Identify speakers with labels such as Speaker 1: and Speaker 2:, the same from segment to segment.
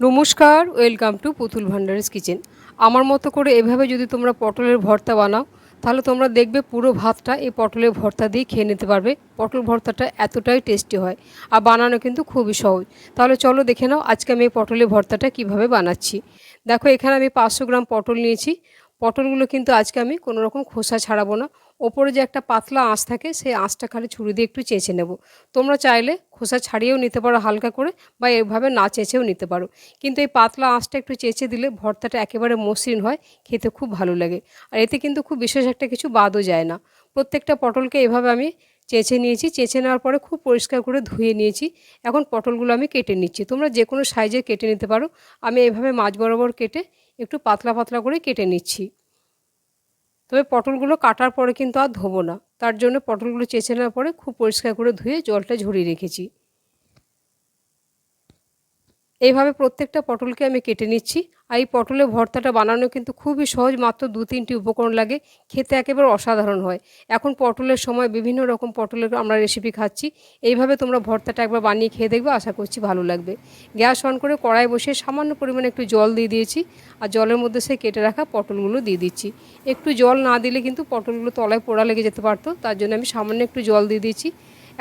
Speaker 1: নমস্কার welcome to পুতুল ভান্ডারিস kitchen আমার মতো করে এভাবে যদি তোমরা পটলের ভর্তা বানাও, তাহলে তোমরা দেখবে পুরো ভাতটা এই পটলের ভর্তা দিয়ে খেয়ে নিতে পারবে। পটল ভর্তাটা এতটাই টেস্টি হয় আর বানানো কিন্তু খুবই সহজ। তাহলে চলো দেখে নাও আজকে আমি এই পটলের ভর্তাটা কীভাবে বানাচ্ছি। দেখো, এখানে আমি পাঁচশো গ্রাম পটল নিয়েছি। পটলগুলো কিন্তু আজকে আমি কোনো রকম খোসা ছাড়াবো না। ওপরে যে একটা পাতলা আঁশ থাকে, সেই আঁশটা খালি ছুরি দিয়ে একটু চেঁচে নেব। তোমরা চাইলে খোসা ছাড়িয়েও নিতে পারো হালকা করে বা এভাবে না চেঁচেও নিতে পারো। কিন্তু এই পাতলা আঁশটা একটু চেঁচে দিলে ভর্তাটা একেবারে মসৃণ হয়, খেতে খুব ভালো লাগে। আর এতে কিন্তু খুব বিশেষ একটা কিছু বাদও যায় না। প্রত্যেকটা পটলকে এভাবে আমি চেঁচে নিয়েছি। চেঁচে নেওয়ার পরে খুব পরিষ্কার করে ধুয়ে নিয়েছি। এখন পটলগুলো আমি কেটে নিচ্ছি। তোমরা যে কোনো সাইজে কেটে নিতে পারো। আমি এভাবে মাছ বরাবর কেটে একটু পাতলা পাতলা করে কেটে নিচ্ছি। তবে পটলগুলো কাটার পরে কিন্তু আর ধোবো না। তার জন্য পটলগুলো চেঁচে নেওয়ার পরে খুব পরিষ্কার করে ধুয়ে জলটা ঝরিয়ে রেখেছি। এইভাবে প্রত্যেকটা পটলকে আমি কেটে নিচ্ছি। আর এই পটলের ভর্তাটা বানানো কিন্তু খুবই সহজ, মাত্র দু তিনটি উপকরণ লাগে, খেতে একেবারে অসাধারণ হয়। এখন পটলের সময় বিভিন্ন রকম পটলের আমরা রেসিপি খাচ্ছি। এইভাবে তোমরা ভর্তাটা একবার বানিয়ে খেয়ে দেখবে, আশা করছি ভালো লাগবে। গ্যাস অন করে কড়াই বসিয়ে সামান্য পরিমাণে একটু জল দিয়ে দিয়েছি। আর জলের মধ্যে সেই কেটে রাখা পটলগুলো দিয়ে দিচ্ছি। একটু জল না দিলে কিন্তু পটলগুলো তলায় পোড়া লেগে যেতে পারতো, তার জন্য আমি সামান্য একটু জল দিয়ে দিয়েছি।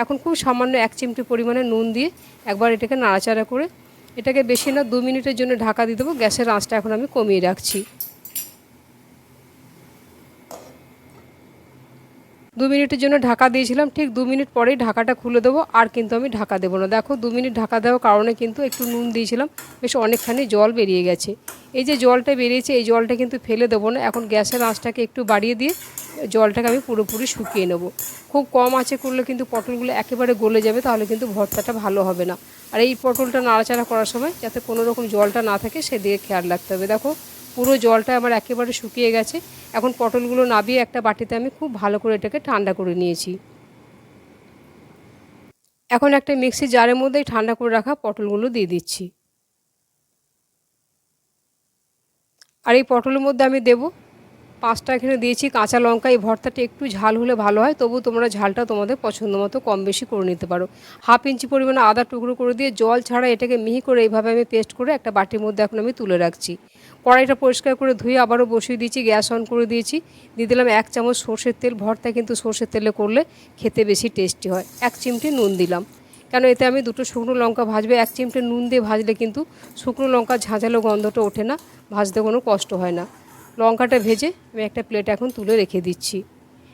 Speaker 1: এখন খুব সামান্য এক চিমটি পরিমাণে নুন দিয়ে একবার এটাকে নাড়াচাড়া করে এটাকে বেশি না, দু মিনিটের জন্য ঢাকা দিয়ে দেবো। গ্যাসের আঁচটা এখন আমি কমিয়ে রাখছি। দু মিনিটের জন্য ঢাকা দিয়েছিলাম, ঠিক দু মিনিট পরেই ঢাকাটা খুলে দেবো, আর কিন্তু আমি ঢাকা দেবো না। দেখো, দু মিনিট ঢাকা দেওয়ার কারণে কিন্তু একটু নুন দিয়েছিলাম, বেশ অনেকখানি জল বেরিয়ে গেছে। এই যে জলটা বেরিয়েছে, এই জলটা কিন্তু ফেলে দেবো না। এখন গ্যাসের আঁচটাকে একটু বাড়িয়ে দিয়ে জলটাকে আমি পুরোপুরি শুকিয়ে নেব। খুব কম আছে করলে কিন্তু পটলগুলো একেবারে গলে যাবে, তাহলে কিন্তু ভর্তাটা ভালো হবে না। আর এই পটলটা নাড়াচাড়া করার সময় যাতে কোনো রকম জলটা না থাকে, সেদিকে খেয়াল রাখতে হবে। দেখো, পুরো জলটা আমার একেবারে শুকিয়ে গেছে। এখন পটলগুলো নাবিয়ে একটা বাটিতে আমি খুব ভালো করে এটাকে ঠান্ডা করে নিয়েছি। এখন একটা মিক্সি জারের মধ্যেই ঠান্ডা করে রাখা পটলগুলো দিয়ে দিচ্ছি। আর এই পটলের মধ্যে আমি দেব পাঁচটা এখানে দিয়েছি, কাঁচা লঙ্কা, এই ভর্তাটা একটু ঝাল হলে ভালো হয়, তবু তোমরা ঝালটা তোমাদের পছন্দ মতো কম বেশি করে নিতে পারো। হাফ ইঞ্চি পরিমাণে আদা টুকরো করে দিয়ে জল ছাড়া এটাকে মিহি করে এইভাবে আমি পেস্ট করে একটা বাটির মধ্যে এখন আমি তুলে রাখছি। কড়াইটা পরিষ্কার করে ধুয়ে আবারও বসিয়ে দিয়েছি, গ্যাস অন করে দিয়েছি। দিয়ে দিলাম এক চামচ সর্ষের তেল, ভর্তা কিন্তু সর্ষের তেলে করলে খেতে বেশি টেস্টি হয়। এক চিমটি নুন দিলাম। কেন এতে আমি দুটো শুকনো লঙ্কা ভাজবে, এক চিমটে নুন দিয়ে ভাজলে কিন্তু শুকনো লঙ্কা ঝাঁঝালো গন্ধটা ওঠে না, ভাজতে কোনো কষ্ট হয় না। লঙ্কাটা ভেজে আমি একটা প্লেট এখন তুলে রেখে দিচ্ছি।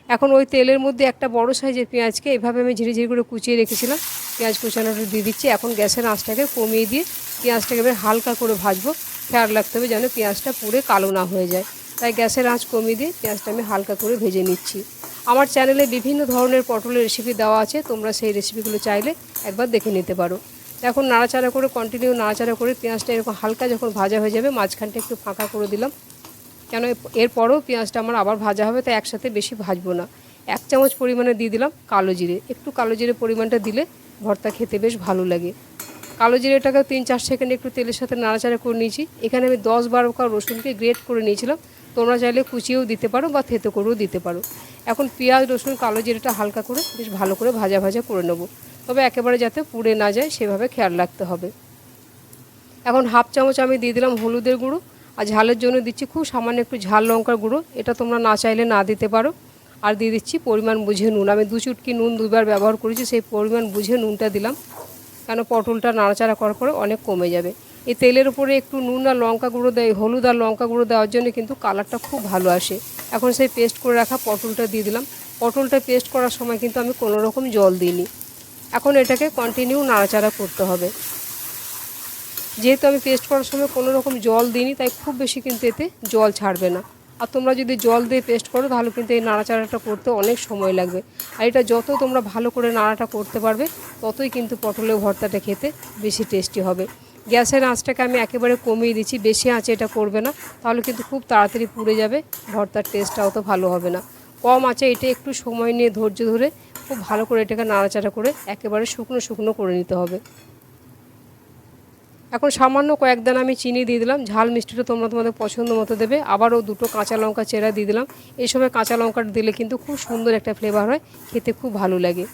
Speaker 1: এখন ওই তেলের মধ্যে একটা বড় সাইজের পেঁয়াজকে এভাবে আমি ঝিরি ঝিরি করে কুচিয়ে রেখেছিলাম। পেঁয়াজ কুচানোটা দিয়ে দিচ্ছি। এখন গ্যাসের আঁচটাকে কমিয়ে দিয়ে পেঁয়াজটাকে এবার হালকা করে ভাজবো। খেয়াল রাখতে হবে যেন পেঁয়াজটা পুরে কালো না হয়ে যায়। তাই গ্যাসের আঁচ কমিয়ে দিয়ে পেঁয়াজটা আমি হালকা করে ভেজে নিচ্ছি। আমার চ্যানেলে বিভিন্ন ধরনের পটলের রেসিপি দেওয়া আছে। তোমরা সেই রেসিপিগুলো চাইলে একবার দেখে নিতে পারো। এখন নাড়াচাড়া করে কন্টিনিউ নাড়াচাড়া করে পেঁয়াজটা এরকম হালকা যখন ভাজা হয়ে যাবে, মাঝখানটা একটু ফাঁকা করে দিলাম। কেন এরপরও পেঁয়াজটা আমার আবার ভাজা হবে, তাই একসাথে বেশি ভাজবো না। এক চামচ পরিমাণে দিয়ে দিলাম কালো জিরে। একটু কালো জিরে পরিমাণটা দিলে ভর্তা খেতে বেশ ভালো লাগে। কালো জিরেটাকে তিন চার সেকেন্ড একটু তেলের সাথে নাড়াচাড়া করে নিয়েছি। এখানে আমি দশ বারো কাপ রসুনকে গ্রেট করে নিয়েছিলাম। তোমরা চাইলে কুচিয়েও দিতে পারো বা থেতো করেও দিতে পারো। এখন পেঁয়াজ, রসুন, কালো জিরেটা হালকা করে বেশ ভালো করে ভাজা ভাজা করে নেব। তবে একেবারে যাতে পুড়ে না যায়, সেভাবে খেয়াল রাখতে হবে। এখন হাফ চামচ আমি দিয়ে দিলাম হলুদের গুঁড়ো। আর ঝালের জন্য দিচ্ছি খুব সামান্য একটু ঝাল লঙ্কার গুঁড়ো। এটা তোমরা না চাইলে না দিতে পারো। আর দিয়ে দিচ্ছি পরিমাণ বুঝে নুন। আমি দু চুটকি নুন দুবার ব্যবহার করেছি, সেই পরিমাণ বুঝে নুনটা দিলাম। কেন পটলটা নাড়াচাড়া করার পরে অনেক কমে যাবে। এই তেলের উপরে একটু নুন আর লঙ্কা গুঁড়ো দেয়, হলুদ আর লঙ্কা গুঁড়ো দেওয়ার জন্য কিন্তু কালারটা খুব ভালো আসে। এখন সেই পেস্ট করে রাখা পটলটা দিয়ে দিলাম। পটলটা পেস্ট করার সময় কিন্তু আমি কোনো রকম জল দিইনি। এখন এটাকে কন্টিনিউ নাড়াচাড়া করতে হবে। যেহেতু আমি পেস্ট করার সময় কোনো রকম জল দিইনি, তাই খুব বেশি কিন্তু এতে জল ছাড়বে না। আর তোমরা যদি জল দিয়ে পেস্ট করো, তাহলে কিন্তু এই নাড়াচাড়াটা করতে অনেক সময় লাগবে। আর এটা যত তোমরা ভালো করে নাড়াটা করতে পারবে, ততই কিন্তু পটলের ভর্তাটা খেতে বেশি টেস্টি হবে। গ্যাসের আঁচটাকে আমি একেবারে কমিয়ে দিচ্ছি, বেশি আঁচে এটা করবে না, তাহলে কিন্তু খুব তাড়াতাড়ি পুড়ে যাবে, ভর্তার টেস্টটাও তো ভালো হবে না। কম আঁচে এটা একটু সময় নিয়ে ধৈর্য ধরে, খুব ভালো করে এটাকে নাড়াচাড়া করে একেবারে শুকনো শুকনো করে নিতে হবে। এখন সামান্য কয়েক দানা আমি চিনি দিয়ে দিলাম। ঝাল মিষ্টিটা তোমরা তোমাদের পছন্দ মতো দেবে। আবারও দুটো কাঁচা লঙ্কা চেরা দিয়ে দিলাম। এই সময় কাঁচা লঙ্কাটা দিলে কিন্তু খুব সুন্দর একটা ফ্লেভার হয়। খেতে খুব ভালো লাগে।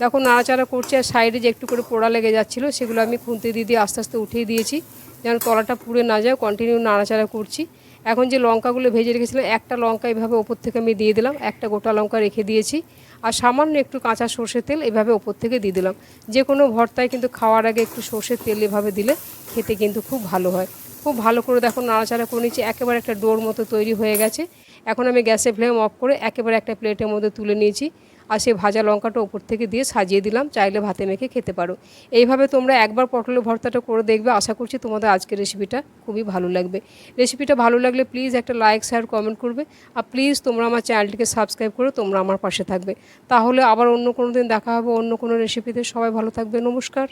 Speaker 1: দেখো নাড়াচাড়া করছে আর সাইডে যে একটু করে পোড়া লেগে যাচ্ছিল, সেগুলো আমি খুঁতে দিয়ে দিয়ে আস্তে আস্তে উঠিয়ে দিয়েছি। যেন তলাটা পুড়ে না যায় কন্টিনিউ নাড়াচাড়া করছি। এখন যে লঙ্কাগুলো ভেজে রেখেছিলাম একটা লঙ্কা এভাবে ওপর থেকে আমি দিয়ে দিলাম, একটা গোটা লঙ্কা রেখে দিয়েছি। আর সামান্য একটু কাঁচা সর্ষের তেল এভাবে ওপর থেকে দিয়ে দিলাম। যে কোনো ভর্তায় কিন্তু খাওয়ার আগে একটু সর্ষের তেল এভাবে দিলে খেতে কিন্তু খুব ভালো হয়। খুব ভালো করে দেখো, নাড়াচাড়া করে নিচ্ছি। একেবারে একটা ডোর মতো তৈরি হয়ে গেছে। এখন আমি গ্যাসের ফ্লেম অফ করে একেবারে একটা প্লেটের মধ্যে তুলে নিয়েছি আর সেই ভাজা লঙ্কাটা ওপর থেকে দিয়ে সাজিয়ে দিলাম। চাইলে ভাতে মেখে খেতে পারো। এইভাবে তোমরা একবার পটলের ভর্তাটা করে দেখবে। আশা করছি তোমাদের আজকের রেসিপিটা খুবই ভালো লাগবে। রেসিপিটা ভালো লাগলে প্লিজ একটা লাইক শেয়ার কমেন্ট করবে। আর প্লিজ তোমরা আমার চ্যানেলটিকে সাবস্ক্রাইব করে তোমরা আমার পাশে থাকবে। তাহলে আবার অন্য কোনো দিন দেখা হবে অন্য কোনো রেসিপিতে সবাই ভালো থাকবে। নমস্কার।